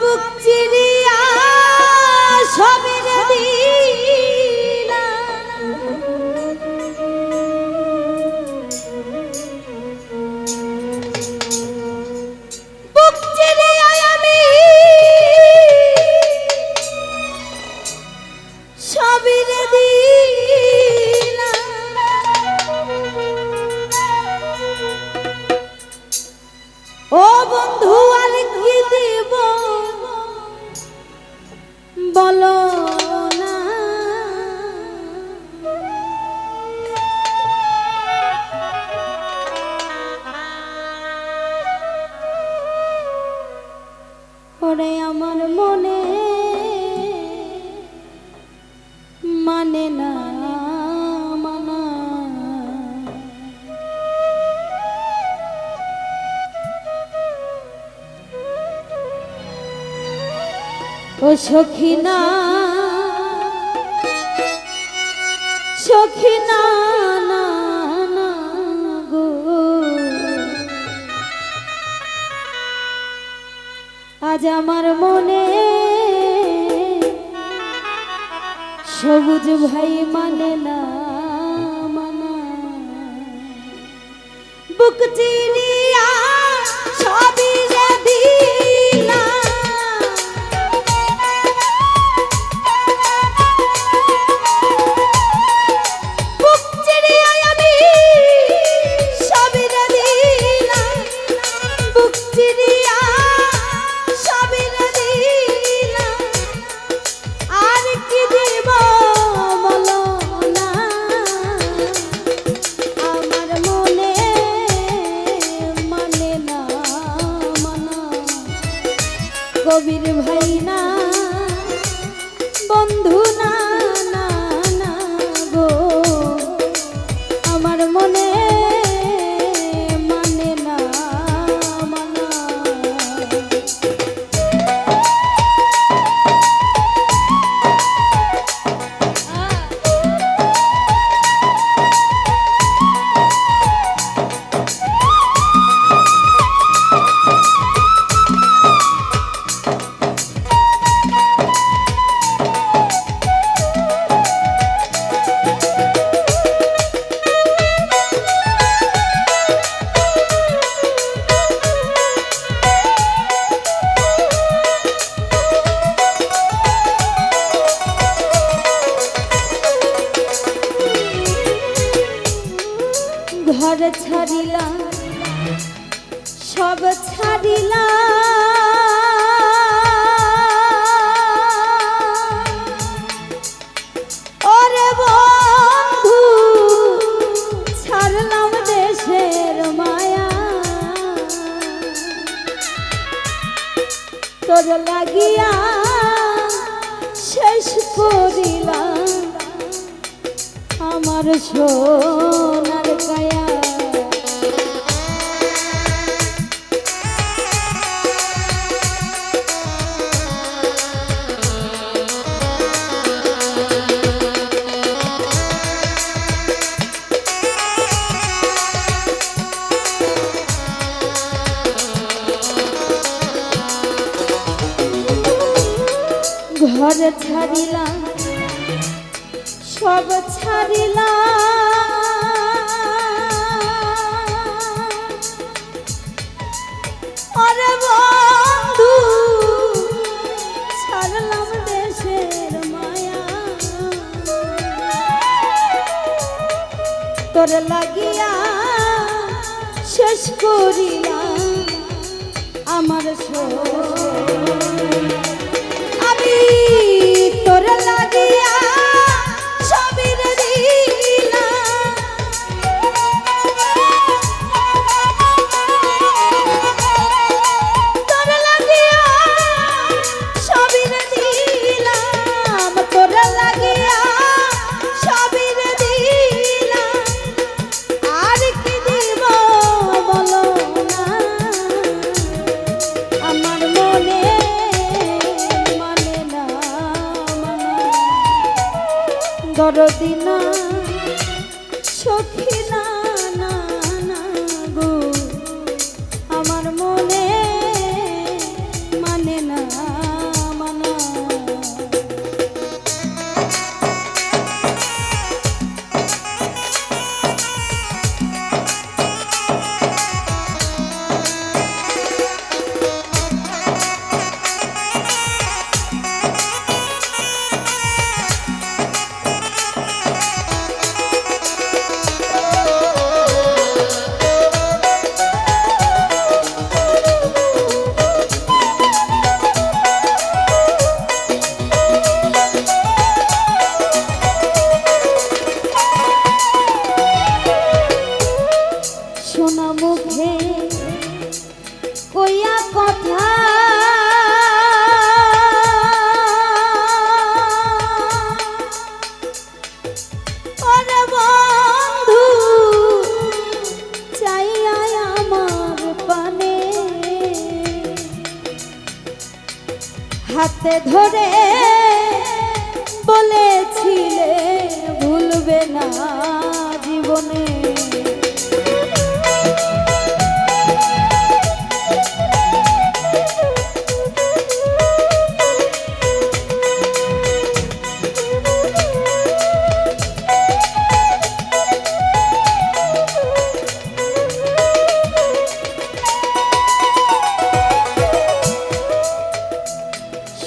বুক চিরিয়া ও সখিনা সখিনা, না গো। আজ আমার মনে সবুজ ভাই মানে না, মানা। বুক চিরিয়া মানে ঘর ছাড়িলাম সব মায়া। তোর লাগিয়া শেষ করিলাম। আমার সোনার কায়া। ঘর ছাড়িলাম সব ছাড়িলা। দেশের তোর লাগিয়া শেষ করিলাম আমার সোনা দরদি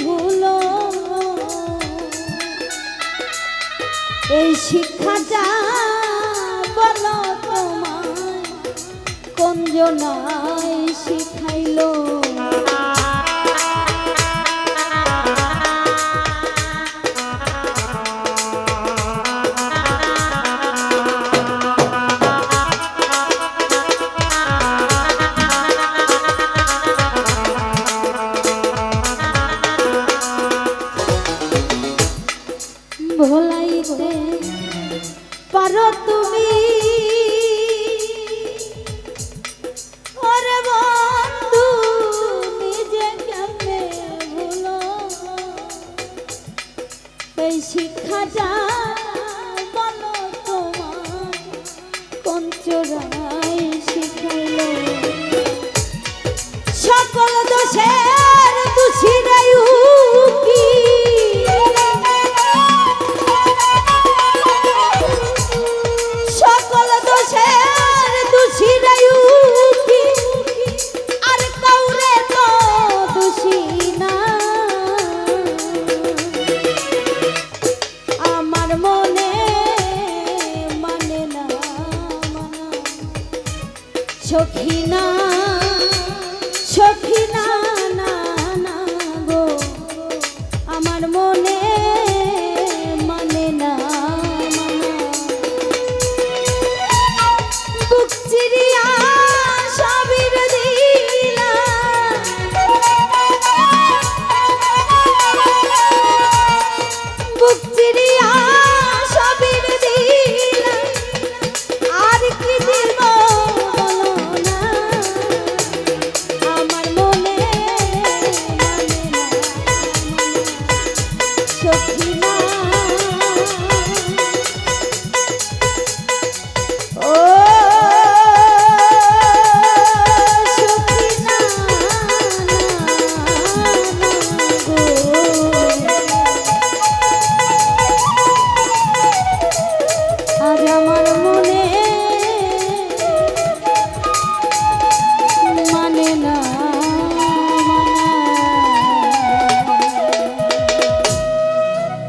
ভুল। এই শিক্ষাটা বলো তোমায় কোন জনায় শিখাইলো?